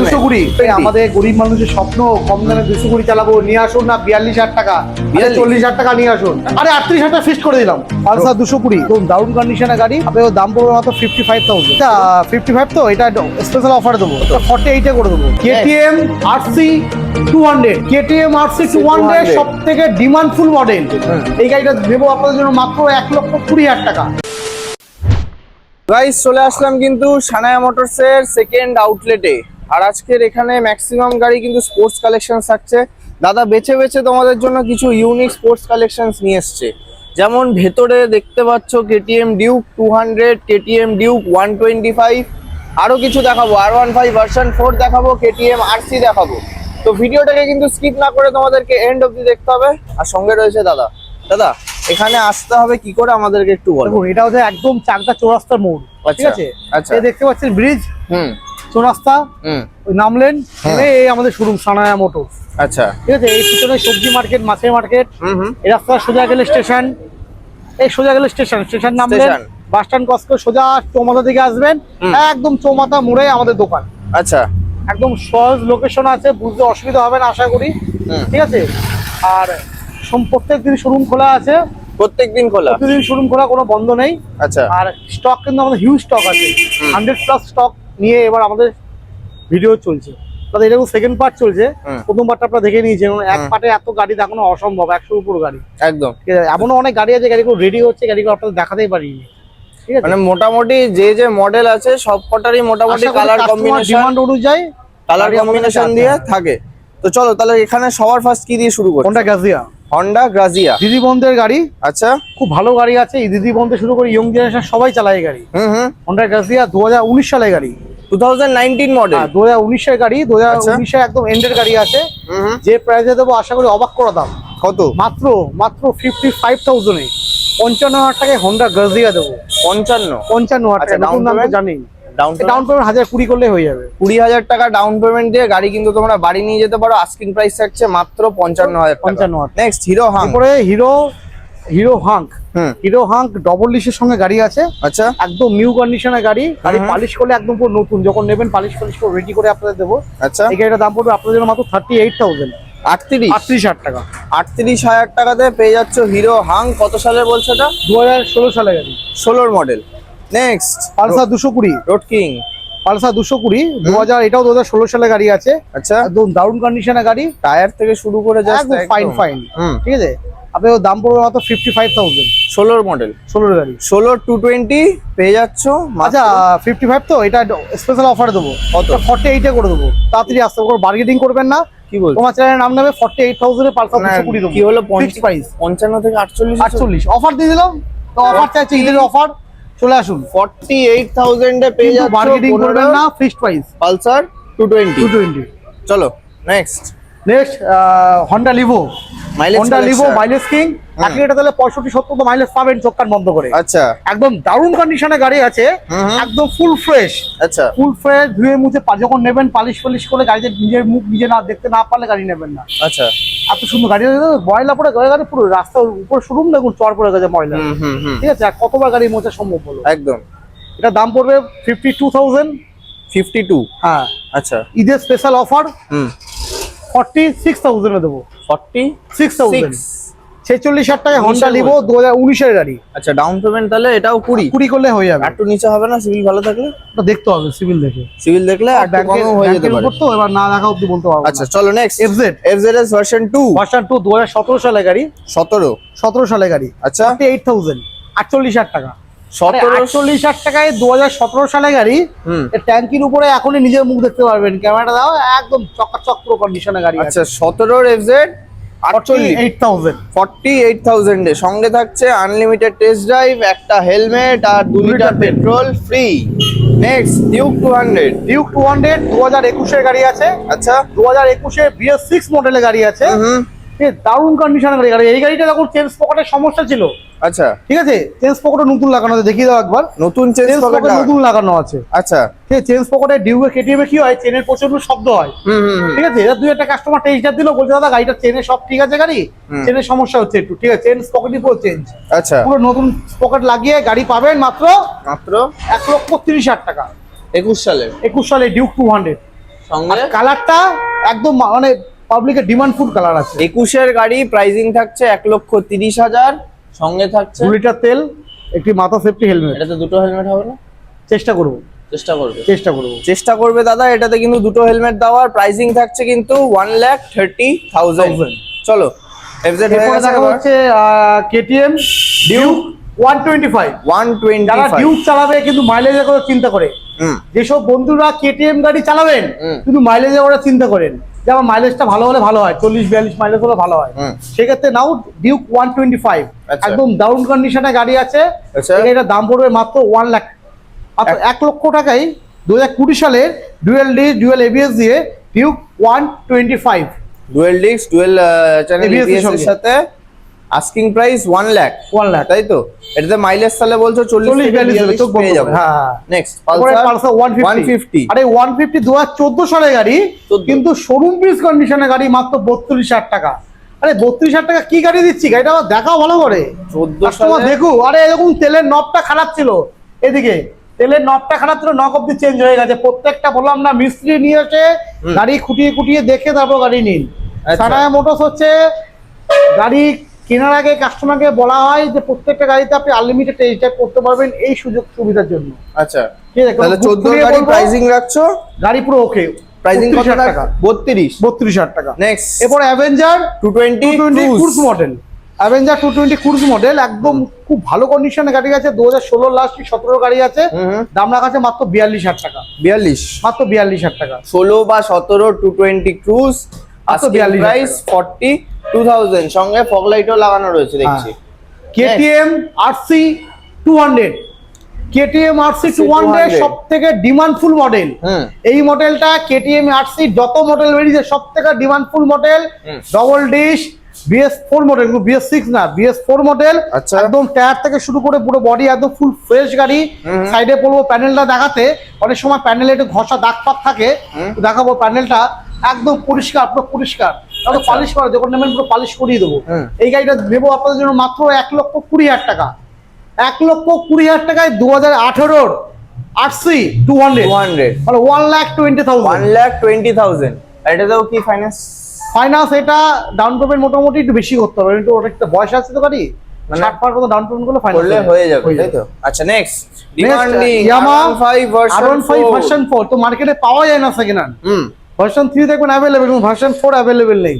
দুশো কুড়ি আমাদের গরিব মানুষের স্বপ্ন কম দামে দুশো কুড়ি চালাবো নিয়ে আসুন না বিয়াল্লিশ হাজার টাকা। বিয়াল্লিশ? চল্লিশ হাজার টাকা নিয়ে আসুন। আরে আটত্রিশ হাজার ফিক্সড করে দিলাম। পালসার দুশো কুড়ি। দারুণ কন্ডিশনের গাড়ি আপনার দাম পড়বে মাত্র fifty five thousand fifty five তো এটা স্পেশাল অফার দেবো। ফর্টি এইটে করে দেবো। KTM RC two hundred KTM RC two hundred সব থেকে ডিমান্ডফুল মডেল এই গাড়িটা দেবো আপনাদের জন্য মাত্র এক লক্ষ কুড়ি হাজার টাকা। গাইস চলে আসলাম কিন্তু সানায়া মোটরস এর সেকেন্ড আউটলেটে আর আজকের এখানে ম্যাক্সিমাম গাড়ি কিন্তু স্পোর্টস কালেকশন থাকছে। দাদা, বেছে বেছে তোমাদের জন্য কিছু ইউনিক স্পোর্টস কালেকশনস নিয়ে এসছে। যেমন ভেতরে দেখতে পাচ্ছ KTM Duke two hundred KTM Duke one twenty five আরও কিছু দেখাবো। R one five version four দেখাবো কেটিএম আরসি দেখাবো। তো ভিডিওটাকে কিন্তু স্কিপ না করে তোমাদেরকে এন্ড অবধি দেখতে হবে। আর সঙ্গে রয়েছে দাদা। দাদা এখানে আসতে হবে কি করে? আমাদেরকে একটু বলো। এটা হচ্ছে একদম চাকদা চৌরাস্তার মোড় ঠিক আচ্ছা, আছে? আচ্ছা। এই দেখতে পাচ্ছেন ব্রিজ হুম। চৌরাস্তা হুম। নামলেন। এই আমাদের শোরুম সানায়া মোটর আচ্ছা। ঠিক আছে? এই পিছনে সবজি মার্কেট মাছের মার্কেট। হুম হুম। এই রাস্তা সোজা গেলে স্টেশন। এই সোজা গেলে স্টেশন স্টেশন নামলেন। বাস স্ট্যান্ড কস্ক সোজা চৌমাথা দিকে আসবেন। একদম চৌমাথা মোড়ে আমাদের দোকান। আচ্ছা। একদম সহজ লোকেশন আছে বুঝতে অসুবিধা হবে না আশা করি। ঠিক আছে? আর প্রত্যেক দিন শোরুম খোলা আছে। প্রত্যেক দিন খোলা। প্রতিদিন শোরুম খোলা কোনো বন্ধ নেই। আচ্ছা। আর স্টক কিন্তু আমাদের হিউজ স্টক আছে। হান্ড্রেড প্লাস স্টক নিয়ে এবার আমাদের ভিডিও চলছে। তাহলে এটা সেকেন্ড পার্ট চলছে। প্রথম পার্টটা আপনারা দেখে নিয়েছেন। এক। পার্টে এত গাড়ি দেখানো অসম্ভব একশোর উপর গাড়ি। একদম। ঠিক আছে? এমনও অনেক গাড়ি আছে গাড়িগুলো রেডি হচ্ছে গাড়িগুলো আপনাদের দেখাতেই পারিনি। ঠিক আছে? মানে মোটামুটি যে যে মডেল আছে সব কটারই মোটামুটি কালার কম্বিনেশন ডিমান্ড অনুযায়ী কালার কম্বিনেশন দিয়ে থাকে। তো চলো তাহলে এখানে সবার ফার্স্ট কি দিয়ে শুরু করি হোন্ডা গ্যাজিয়া হন্ডা গ্রাজিয়া দিদি বন্ধের গাড়ি। আচ্ছা। খুব ভালো গাড়ি আছে। এই দিদি বন্ধে শুরু করে ইয়ং জেনারেশন সবাই চালায় গাড়ি। হুম হুম। হোন্ডা গ্যাজিয়া দু হাজার উনিশ সালের গাড়ি। টু থাউজেন্ড নাইনটিন মডেল দু হাজার উনিশের গাড়ি দু হাজার আচ্ছা। উনিশে একদম এন্ডের গাড়ি আছে। হুম যে প্রাইসে দেবো আশা করি অবাক করে দাম। কত? মাত্র মাত্র ফিফটি ফাইভ থাউজেন্ডে পঞ্চান্ন হাজার টাকায় হোন্ডা গাজিয়া দেবো। পঞ্চান্ন। পঞ্চান্ন হাজার আচ্ছা, টাকা নতুন ডাউন ডাউন পেমেন্ট হাজার কুড়ি করলে হয়ে যাবে। কুড়ি হাজার টাকা ডাউন পেমেন্ট দিয়ে গাড়ি কিন্তু তোমরা বাড়ি নিয়ে যেতে পারো। আস্কিং প্রাইস থাকছে মাত্র পঞ্চান্ন হাজার পঞ্চান্ন হাজার। নেক্সট হিরো হাং তারপরে হিরো হিরো হাঙ্ক হুম। হিরো হাঙ্ক ডবল লিসের সঙ্গে গাড়ি আছে। আচ্ছা। একদম নিউ কন্ডিশনের গাড়ি। গাড়ি পালিশ করলে একদম পুরো নতুন। যখন নেবেন পালিশ পালিশ করে রেডি করে আপনাদের দেবো। আচ্ছা। এই গাড়িটার দাম পড়বে আপনাদের জন্য মাত্র থার্টি এইট থাউজেন্ড আটত্রিশ? আটত্রিশ হাজার টাকা। আটত্রিশ হাজার টাকাতে পেয়ে যাচ্ছ হিরো হাং কত সালের বলছো এটা? দু হাজার ষোলো সালে গাড়ি। ষোলোর মডেল নেক্সট পালসার দুশো কুড়ি। রোড কিং পালসার দুশো কুড়ি দু হাজার এটাও দু হাজার ষোলো সালে গাড়ি আছে। আচ্ছা। একদম দারুণ কন্ডিশনের গাড়ি। টায়ার থেকে শুরু করে ফাইন ফাইন ঠিক আছে? দাম পড়বে মাত্র ফিফটি ফাইভ থাউজেন্ড ষোলোর মডেল ষোলোর গাড়ি। ষোলোর টু টোয়েন্টি পেয়ে যাচ্ছ আচ্ছা ফিফটি ফাইভ তো এটা স্পেশাল অফার দেবো? ফর্টি এইটে করে দেবো। তাড়াতাড়ি আসতে কোনো বার্গেটিং করবেন না। কি বলছো? তোমার চ্যানেলের নাম নেবে ফর্টি এইট থাউজেন্ডে পালসার দুশো কুড়ি দেবো। কি হলো ফিক্সড প্রাইস পঞ্চান্ন থেকে আটচল্লিশ? আটচল্লিশ। অফার দিয়ে দিলাম। তো অফার চাইছে ঈদের অফার চলে আসুন। ফর্টি এইট থাউজেন্ডে পেয়ে যাচ্ছে যাচ্ছ করবেন না fixed price Pulsar two twenty two twenty চলো next next Honda Livo Honda Livo mileage king এক লিটার তাহলে পঁয়ষট্টি সত্তর তো মাইলেজ পাবেন চোখ কান বন্ধ করে। আচ্ছা। একদম দারুণ কন্ডিশনে গাড়ি আছে। একদম ফুল ফ্রেশ আচ্ছা। ফুল ফ্রেশ ধুয়ে মুছে যখন নেবেন পালিশ পালিশ করে গাড়িতে নিজের মুখ নিজে না দেখতে না পারলে গাড়ি নেবেন না। আচ্ছা। এত সুন্দর গাড়ি ময়লা পড়ে গেছে গাড়ি পুরো রাস্তার উপর শুরুম দেখুন চর পড়ে গেছে ময়লা। ঠিক আছে আর কতবার গাড়ি মোছা সম্ভব হলো? একদম। এটা দাম পড়বে fifty two thousand fifty two হ্যাঁ। আচ্ছা। ঈদের স্পেশাল অফার হুম। ফর্টি সিক্স থাউজেন্ডে দেবো ফর্টি সিক্স থাউজেন্ড ছেচল্লিশ হাজার টাকায় হন্ডা লিভো দু হাজার উনিশের গাড়ি। আচ্ছা ডাউন পেমেন্ট তাহলে এটাও কুড়ি? কুড়ি করলে হয়ে যাবে। একটু নিচে হবে না? সিভিল ভালো থাকলে? ওটা দেখতে হবে সিভিল দেখে। সিভিল দেখলে ব্যাংকের কমও হয়ে যেতে পারে। তো এবার না দেখা অব্দি বলতে পারব আচ্ছা চলো next FZ FZS version two version two দু হাজার সতেরো সালে গাড়ি। সতেরো। সতেরো সালে গাড়ি। আচ্ছা। ফর্টি এইট থাউজেন্ড আটচল্লিশ হাজার টাকা। সতেরো আটচল্লিশ হাজার টাকায় দু হাজার সতেরো সালে গাড়ি ট্যাঙ্কির উপরে এখনই নিজের মুখ দেখতে পারবেন। ক্যামেরাটা দাও একদম চকাচক পুরো কন্ডিশনে গাড়ি আছে। আচ্ছা সতেরোর এফজেড সঙ্গে থাকছে আনলিমিটেড টেস্ট ড্রাইভ একটা হেলমেট আর দু litre petrol free next Duke two hundred Duke two hundred দু হাজার একুশের গাড়ি আছে। আচ্ছা। দু হাজার একুশে বিএস সিক্স মডেলের গাড়ি আছে। দারুণ কন্ডিশনের গাড়ি গাড়ি। এই গাড়িটা যখন চেঞ্জ পকেটের সমস্যা ছিল। আচ্ছা। ঠিক আছে? চেঞ্জ পকেটও নতুন লাগানো আছে দেখিয়ে দাও একবার। নতুন চেঞ্জ চেঞ্জ পকেট পকেট নতুন লাগানো আছে। আচ্ছা। ঠিক আছে চেঞ্জ পকেটে ডিউবে কেটিএমে কি হয়? চেনের প্রচণ্ড শব্দ হয়। ঠিক আছে? এবার দুই একটা কাস্টমার টেস্টার দিল বলছে দাদা গাড়িটা চেনে সব ঠিক আছে গাড়ি? চেনের সমস্যা হচ্ছে একটু। ঠিক আছে? চেন পকেটই পুরো চেঞ্জ আচ্ছা। পুরো নতুন পকেট লাগিয়ে গাড়ি পাবেন মাত্র মাত্র? এক লক্ষ তিরিশ হাজার টাকা। একুশ সালে? একুশ সালে ডিউক টু হান্ড্রেড কালারটা একদম মানে পাবলিকের ডিমান্ড ফুড কালার আছে। একুশের গাড়ি প্রাইজিং থাকছে এক লক্ষ তিরিশ হাজার সঙ্গে থাকছে দু লিটার তেল একটি মাথা সেফটি হেলমেট। এটাতে দুটো হেলমেট হবে না? চেষ্টা করব। চেষ্টা করবে। চেষ্টা করব। চেষ্টা করবে দাদা এটাতে কিন্তু দুটো হেলমেট দেওয়ার। প্রাইসিং থাকছে কিন্তু ওয়ান লাখ থার্টি থাউজেন্ড চলো হচ্ছে KTM Duke one twenty five one twenty যারা ডিউক চালাবে কিন্তু মাইলেজের কথা চিন্তা করে। হুম। যেসব বন্ধুরা কেটিএম গাড়ি চালাবেন কিন্তু মাইলেজের কথা চিন্তা করেন। যে আমার মাইলেজটা ভালো হলে ভালো হয় চল্লিশ বিয়াল্লিশ মাইলেজ হলে ভালো হয়। সেক্ষেত্রে now Duke one twenty five আচ্ছা। একদম ডাউন কন্ডিশনে গাড়ি আছে। এটা এটার দাম পড়বে মাত্র ওয়ান লাখ মাত্র এক লক্ষ টাকায় দু হাজার কুড়ি সালের ডুয়েল ডি ডুয়েল এবিএস দিয়ে Duke one twenty five dual disc dual channel ABS এর। সাথে asking price one lakh one lakh তাই তো? এটাতে মাইলেজ তাহলে বলছো চল্লিশ চল্লিশ পেয়ে। যাব। হ্যাঁ next Pulsar? Pulsar one fifty আরে ওয়ান ফিফটি দু হাজার চোদ্দ সালের গাড়ি 14 কিন্তু শোরুম পিস কন্ডিশনের গাড়ি মাত্র বত্রিশ হাজার টাকা। আরে বত্রিশ হাজার টাকা কি গাড়ি দিচ্ছি? গাড়িটা আবার দেখাও ভালো করে। চোদ্দ দেখু আরে এরকম তেলের নবটা খারাপ ছিল। এদিকে তেলের নবটা খারাপ ছিল নক অব্দি চেঞ্জ হয়ে গেছে। প্রত্যেকটা বললাম না মিস্ত্রি নিয়ে এসে গাড়ি খুঁটিয়ে খুঁটিয়ে দেখে তারপর গাড়ি নিন। আচ্ছা। সানায়া মোটরস হচ্ছে গাড়ি কেনার আগে কাস্টমারকে বলা হয় যে প্রত্যেকটা গাড়িতে আপনি আনলিমিটেড টেস্ট ড্রাইভ করতে পারবেন এই সুযোগ সুবিধার জন্য। আচ্ছা। ঠিক আছে তাহলে বুক চোদ্দ করিয়ে গাড়ি বলব, প্রাইসিং রাখছো? গাড়ি পুরো ওকে প্রাইসিং কত টাকা? বত্রিশ। বত্রিশ হাজার টাকা। নেক্সট এরপর Avenger two twenty two twenty cruise model Avenger two twenty cruise model একদম খুব ভালো কন্ডিশনে গাড়ি আছে। দু হাজার ষোলো লাস্ট সতেরো গাড়ি আছে দাম রাখা আছে মাত্র বিয়াল্লিশ হাজার টাকা। বিয়াল্লিশ। মাত্র বিয়াল্লিশ হাজার টাকা। ষোলো বা সতেরো টু টোয়েন্টি ক্রুজ মাত্র 42 প্রাইস ফর্টি টু থাউজেন্ড সঙ্গে ফগ লাইটও লাগানো রয়েছে দেখছি। KTM RC two hundred KTM RC two hundred 200 সব থেকে ডিমান্ডফুল মডেল এই মডেলটা কেটিএম আরসি যত মডেল বেরিয়েছে সব থেকে demandful model. Double dish BS four model BS six না বিএস ফোর মডেল। একদম টায়ার থেকে শুরু করে পুরো বডি একদম ফুল ফ্রেশ গাড়ি। সাইডে পড়ব প্যানেলটা দেখাতে অনেক সময় প্যানেলে একটু ঘষা দাগ থাকে। দেখাবো প্যানেলটা একদম পরিষ্কার পুরো পরিষ্কার। তাহলে আচ্ছা। পালিশ করা যখন নেবেন পুরো পালিশ করিয়ে দেবো। এই গাড়িটা নেব আপনাদের জন্য মাত্র এক লক্ষ কুড়ি হাজার টাকা। এক লক্ষ কুড়ি হাজার টাকায় দু হাজার আঠেরোর আটসি টু হান্ড্রেড হান্ড্রেড মানে one lakh twenty thousand one lakh twenty thousand এটাতেও কি ফাইন্যান্স ফাইন্যান্স এটা ডাউন পেমেন্ট মোটামুটি একটু বেশি করতে হবে। একটু অনেকটা বয়স আছে তো গাড়ি। মানে ষাট পার মতো ডাউন পেমেন্ট করলে ফাইন্যান্স হয়ে যাবে তাই তো? আচ্ছা next demanding Yamaha five R one five version version four তো মার্কেটে পাওয়া যায় না সেকেন্ড হ্যান্ড হুম। ভার্সন থ্রি দেখবেন অ্যাভেলেবেল এবং ভার্সন ফোর অ্যাভেলেবেল নেই।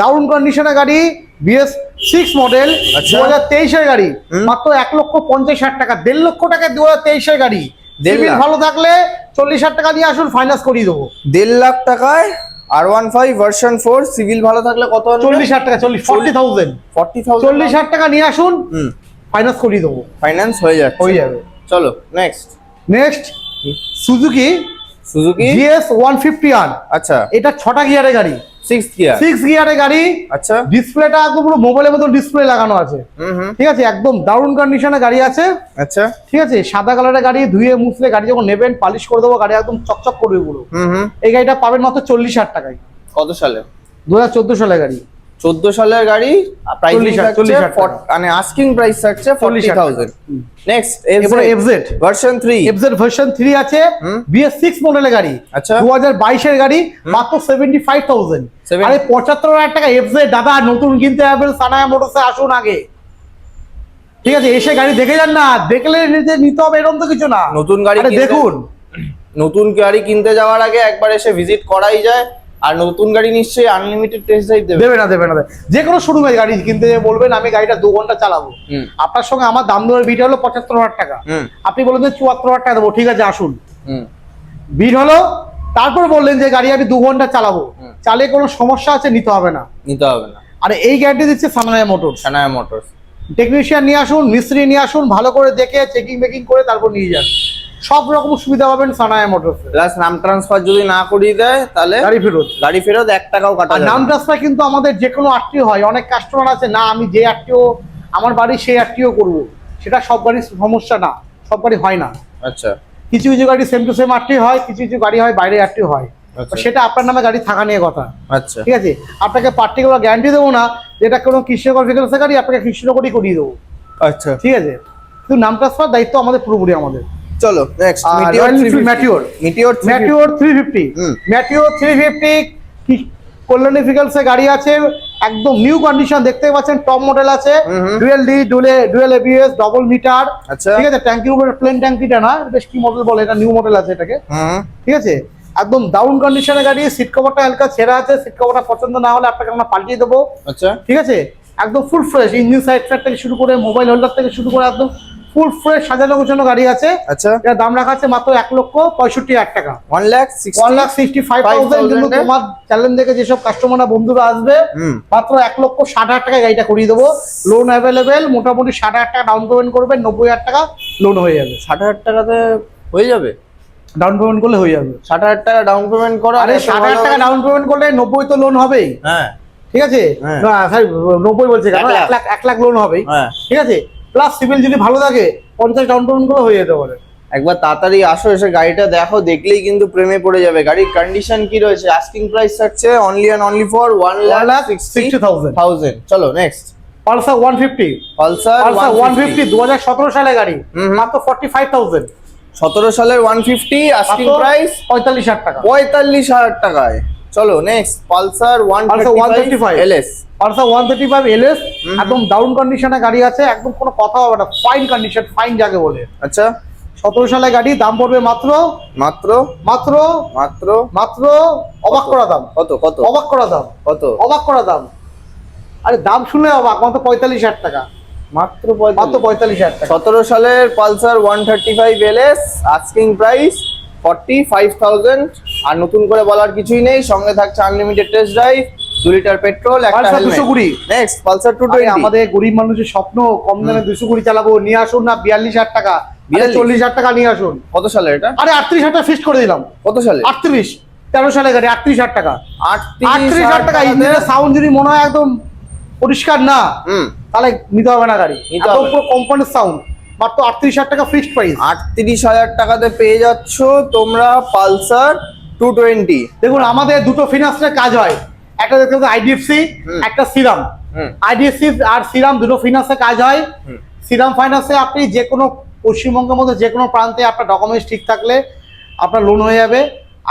ডাউন কন্ডিশনের গাড়ি বিএস সিক্স মডেল। দু হাজার তেইশের গাড়ি। মাত্র এক লক্ষ পঞ্চাশ হাজার টাকা দেড় লক্ষ টাকায় দু হাজার তেইশের গাড়ি। সিভিল ভালো থাকলে চল্লিশ হাজার টাকা দিয়ে আসুন ফাইন্যান্স করিয়ে দেবো। দেড় লাখ টাকায় আর one five version four civil ভালো থাকলে কত চল্লিশ হাজার টাকা চল্লিশ ফর্টি থাউজেন্ড ফর্টি থাউজেন্ড চল্লিশ হাজার টাকা নিয়ে আসুন ফাইন্যান্স করিয়ে দেবো। ফাইন্যান্স হয়ে যাচ্ছে। হয়ে যাবে। চলো next next Suzuki Suzuki GS one fifty R আচ্ছা। এটা ছটা গিয়ারের গাড়ি। সিক্স গিয়ার সিক্স গিয়ারের গাড়ি। আচ্ছা। ডিসপ্লেটা একদম পুরো মোবাইলের মতো ডিসপ্লে লাগানো আছে। ঠিক আছে? একদম দারুণ কন্ডিশনে গাড়ি আছে। আচ্ছা। ঠিক আছে? সাদা কালারের গাড়ি ধুয়ে মুছলে গাড়ি যখন নেবেন পালিশ করে দেবো গাড়ি একদম চকচক করবে পুরো। এই গাড়িটা পাবেন মাত্র চল্লিশ হাজার টাকায়। কত সালে? দু হাজার চোদ্দ সালের গাড়ি। চোদ্দ সালের গাড়ি প্রাইসিং 40 হাজার, 40 হাজার মানে আস্কিং প্রাইস থাকছে 40 ফর্টি থাউজেন্ড নেক্সট এরপরে FZ version three FZ version three আছে। বিএস সিক্স মডেলের গাড়ি। আচ্ছা। দু হাজার বাইশের গাড়ি মাত্র সেভেন্টি ফাইভ থাউজেন্ড আরে পঁচাত্তর হাজার টাকা এফজেড দাদা নতুন কিনতে সানায়া মোটরসে আসুন আগে। ঠিক আছে এসে গাড়ি দেখে যান না দেখলে নিতে নিতে হবে এরকম তো কিছু না। নতুন গাড়ি দেখুন। নতুন গাড়ি কিনতে যাওয়ার আগে একবার এসে ভিজিট করাই যায়। আর নতুন গাড়ি নিশ্চয়ই আনলিমিটেড টেস্ট ড্রাইভ দেবে। দেবে না দেবে না। যে কোনো শোরুমে গাড়ি কিনতে বলবেন আমি গাড়িটা দু ঘণ্টা চালাবো। আপনার সঙ্গে আমার দাম দেওয়ার বিট হলো পঁচাত্তর হাজার টাকা। আপনি বললেন যে চুয়াত্তর হাজার টাকা দেবো ঠিক আছে আসুন। বিট হলো তারপর বললেন যে গাড়ি আমি দু ঘণ্টা চালাবো। চালিয়ে কোনো সমস্যা আছে? নিতে হবে না। নিতে হবে না। আর এই গ্যারান্টি দিচ্ছে Sanaya motor Sanaya motor technician নিয়ে আসুন মিস্ত্রি নিয়ে আসুন ভালো করে দেখে চেকিং মেকিং করে তারপর নিয়ে যান। সব রকম সুবিধা পাবেন সানায়া মোটর প্লাস নাম ট্রান্সফার যদি না করিয়ে দেয় তাহলে গাড়ি ফেরত। গাড়ি ফেরত এক টাকাও কাটা আর নাম ট্রান্সফার কিন্তু আমাদের যে কোনো আত্মীয় হয়। অনেক কাস্টমার আছে না আমি যে আত্মীয় আমার বাড়ি সেই আত্মীয় করব। সেটা সব গাড়ির সমস্যা না সব গাড়ি হয় না। আচ্ছা। কিছু কিছু গাড়ি সেম টু সেম আটটি হয় কিছু কিছু গাড়ি হয় বাইরে আটটি হয়। আচ্ছা। সেটা আপনার নামে গাড়ি থাকা নিয়ে কথা। আচ্ছা। ঠিক আছে? আপনাকে পার্টিকুলার গ্যারান্টি দেবো না যেটা কোনো কৃষ্ণনগর ভেহিকলসে গাড়ি আপনাকে কৃষ্ণনগরই করিয়ে দেবো। আচ্ছা। ঠিক আছে? কিন্তু নাম ট্রান্সফার দায়িত্ব আমাদের পুরোপুরি আমাদের। চলো next Meteor. Meteor hmm. Meteor three fifty Kalyani ফিকালসে গাড়ি আছে একদম নিউ কন্ডিশন দেখতে পাচ্ছেন টপ মডেল আছে। Dual D dual dual ABS double meter আচ্ছা। ঠিক আছে ট্যাঙ্কির উপরে প্লেন ট্যাঙ্কিটা না বেশ কি মডেল বলে এটা নিউ মডেল আছে এটাকে। ঠিক আছে? একদম ডাউন কন্ডিশনের গাড়ি সিট কভারটা হালকা ছেঁড়া আছে সিট কভারটা পছন্দ না হলে আপনাকে আমরা পাল্টিয়ে দেবো। আচ্ছা। ঠিক আছে? একদম ফুল ফ্রেশ ইঞ্জিন সাইড থেকে শুরু করে মোবাইল হোল্ডার থেকে শুরু করে একদম ফুল ফ্রেশ সাজানো গোছানো গাড়ি আছে। আচ্ছা। দাম রাখা আছে মাত্র এক লক্ষ পঁয়ষট্টি হাজার টাকা। One lakh one lakh sixty five thousand কিন্তু তোমার চ্যানেল থেকে যেসব কাস্টমাররা বন্ধুরা আসবে মাত্র এক লক্ষ ষাট হাজার টাকা গাড়িটা করিয়ে দেবো। লোন অ্যাভেলেবেল মোটামুটি ষাট হাজার টাকা ডাউন পেমেন্ট করবেন নব্বই হাজার টাকা লোন হয়ে যাবে। ষাট হাজার টাকাতে হয়ে যাবে? ডাউন পেমেন্ট করলে হয়ে যাবে। ষাট হাজার টাকা ডাউন পেমেন্ট করো আরে ষাট হাজার টাকা ডাউন পেমেন্ট করলে নব্বই তো লোন হবেই। হ্যাঁ। ঠিক আছে? হ্যাঁ। নব্বই বলছে এক লাখ। এক লাখ লোন হবেই। হ্যাঁ। ঠিক আছে? প্লাস সিভিল যদি ভালো থাকে পঞ্চাশ ডাউন পেমেন্ট করে হয়ে যেতে পারে। একবার তাড়াতাড়ি আসো এসে গাড়িটা দেখো দেখলেই কিন্তু প্রেমে পড়ে যাবে। গাড়ির কন্ডিশন কি রয়েছে? আস্কিং প্রাইস থাকছে only and only for one lakh sixty thousand চলো next Pulsar one fifty Pulsar one fifty দু হাজার সতেরো সালে গাড়ি। মাত্র ফর্টি ফাইভ থাউজেন্ড সতেরো সালের ওয়ান ফিফটি আস্কিং প্রাইস পঁয়তাল্লিশ হাজার টাকা। পঁয়তাল্লিশ হাজার টাকায়। চলো next Pulsar one Pulsar 135 LS Pulsar one thirty five LS একদম ডাউন কন্ডিশনে গাড়ি আছে একদম কোনো কথা হবে না ফাইন কন্ডিশন ফাইন যাকে বলে। আচ্ছা। সতেরো সালে গাড়ি দাম পড়বে মাত্র? মাত্র? মাত্র? মাত্র? মাত্র? অবাক করা দাম। কত? কত? অবাক করা দাম। কত? অবাক করা দাম। আরে দাম শুনে অবাক মাত্র পঁয়তাল্লিশ হাজার টাকা। মাত্র মাত্র পঁয়তাল্লিশ। হাজার টাকা। সতেরো সালের Pulsar one thirty five LS asking price forty five thousand আর নতুন করে বলার কিছুই নেই। সঙ্গে থাকছে আনলিমিটেড টেস্ট ড্রাইভ দু লিটার পেট্রোল একটা হেলমেট 220 নেক্সট পালসার টু আমাদের গরিব মানুষের স্বপ্ন কম দামে দুশো কুড়ি চালাবো নিয়ে আসুন না বিয়াল্লিশ হাজার টাকা। 42 চল্লিশ হাজার টাকা নিয়ে আসুন। কত সালে এটা? আরে আটত্রিশ হাজার ফিক্স করে দিলাম। কত সালে আটত্রিশ। তেরো সালে গাড়ি আটত্রিশ হাজার টাকা। আটত্রিশ হাজার টাকা। ইঞ্জিনের সাউন্ড যদি মনে হয় একদম পরিষ্কার না তাহলে নিতে হবে না গাড়ি। পুরো কোম্পানির সাউন্ড মাত্র আটত্রিশ হাজার টাকা ফিক্সড প্রাইস আটত্রিশ হাজার টাকাতে পেয়ে যাচ্ছ তোমরা পালসার টু টোয়েন্টি দেখুন আমাদের দুটো ফিনান্সের কাজ হয়। একটা দেখতে আইডিএফসি একটা সিরাম আইডিএফসি আর সিরাম দুটো ফিনান্সে কাজ হয়। সিরাম ফাইন্যান্সে আপনি যে কোনো পশ্চিমবঙ্গের মধ্যে যে কোনো প্রান্তে আপনার ডকুমেন্টস ঠিক থাকলে আপনার লোন হয়ে যাবে।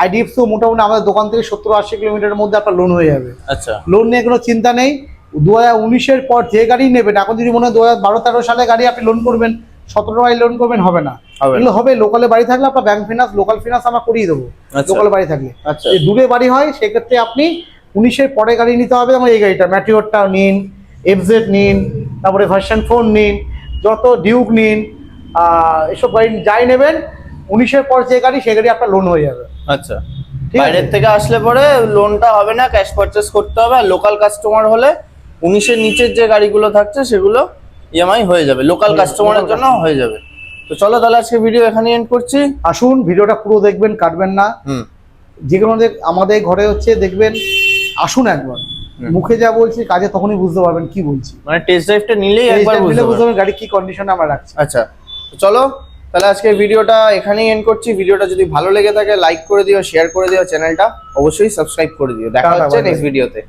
আইডিএফসিও মোটামুটি আমাদের দোকান থেকে সত্তর আশি কিলোমিটারের মধ্যে আপনার লোন হয়ে যাবে। আচ্ছা। লোন নিয়ে কোনো চিন্তা নেই। দু হাজার উনিশের পর যে গাড়ি নেবেন এখন যদি মনে হয় দু হাজার বারো তেরো সালে গাড়ি আপনি লোন করবেন সতেরো টাকায় লোন করবেন হবে না। এগুলো হবে লোকালে বাড়ি থাকলে আপনার ব্যাংক ফিনান্স লোকাল ফিনান্স আমরা করিয়ে দেবো। আচ্ছা। লোকাল বাড়ি থাকলে। আচ্ছা। যদি দূরে বাড়ি হয় সেক্ষেত্রে আপনি উনিশের পরে গাড়ি নিতে হবে আমার এই গাড়িটা ম্যাটিওরটা নিন এফজেড নিন তারপরে ভার্সন ফোর নিন যত ডিউক নিন এসব গাড়ি যাই নেবেন উনিশের পর যে গাড়ি সে গাড়ি আপনার লোন হয়ে যাবে। আচ্ছা? বাইরের থেকে আসলে পরে লোনটা হবে না ক্যাশ পারচেস করতে হবে আর লোকাল কাস্টমার হলে উনিশের নিচের যে গাড়িগুলো থাকছে সেগুলো ইএমআই হয়ে যাবে লোকাল কাস্টমারের জন্য হয়ে যাবে। তো চলো তাহলে আজকে ভিডিও এখানে এন্ড করছি। আসুন ভিডিওটা পুরো দেখবেন কাটবেন না। যে কোনো আমাদের ঘরে হচ্ছে দেখবেন আসুন একবার। মুখে যা বলছি কাজে তখনই বুঝতে পারবেন কি বলছি। মানে টেস্ট ড্রাইভটা নিলেই একবার বুঝতে পারবেন গাড়ি কি কন্ডিশনে আমরা রাখছি। আচ্ছা তো চলো তাহলে আজকে ভিডিওটা এখানেই এন্ড করছি। ভিডিওটা যদি ভালো লেগে থাকে লাইক করে দিও শেয়ার করে দিও চ্যানেলটা। অবশ্যই সাবস্ক্রাইব করে দিও। দেখা হচ্ছে. নেক্সট ভিডিওতে